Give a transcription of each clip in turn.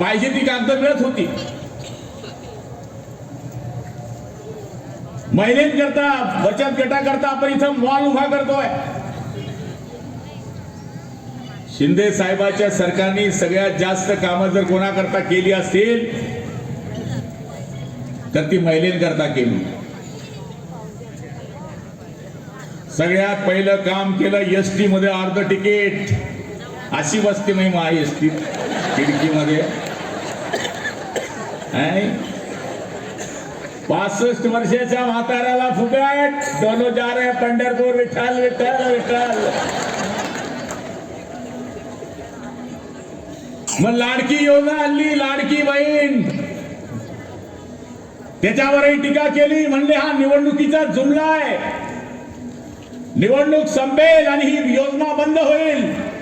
पाहिजे ती कागद मिळत होती. महिलेकरता बचत गटाकरता आपण इथं मॉल उभा करतोय. शिंदे साहेबाच्या सरकारने सगळ्यात जास्त कामं जर कोणाकरता केली असतील तर ती महिलेंकरता केली. सगळ्यात पहिलं काम केलं एस टी मध्ये अर्ध तिकीट. अशी बसते महिमा महा एस टी खिडकीमध्ये. आणि पासष्ट वर्षाच्या म्हाताऱ्याला फुकट. दोनो जा रे पंढरपूर. विठ्ठल विठ्ठल विठ्ठल. मग लाडकी योजना आणली लाडकी बहीण. त्याच्यावरही टीका केली म्हणले हा निवडणुकीचा जुमला आहे. निवडणूक संपेल आणि ही योजना बंद होईल.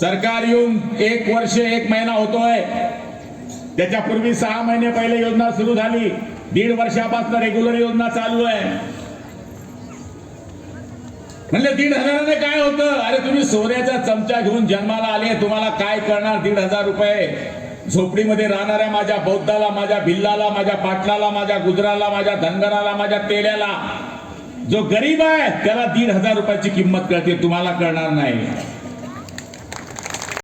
सरकार येऊन एक वर्ष एक महिना होतोय. त्याच्यापूर्वी सहा महिने पहिले योजना सुरू झाली. दीड वर्षापासून रेग्युलर योजना चालू आहे. म्हणले दीड हजाराने काय होतं? अरे तुम्ही सोन्याचा चमचा घेऊन जन्माला आले तुम्हाला काय करणार दीड हजार रुपये? झोपडीमध्ये राहणाऱ्या माझ्या बौद्धाला माझ्या भिल्लाला माझ्या पाटलाला माझ्या गुजराला माझ्या धनगराला माझ्या तेल्याला. जो गरीब आहे त्याला दीड हजार रुपयाची किंमत कळते तुम्हाला कळणार नाही.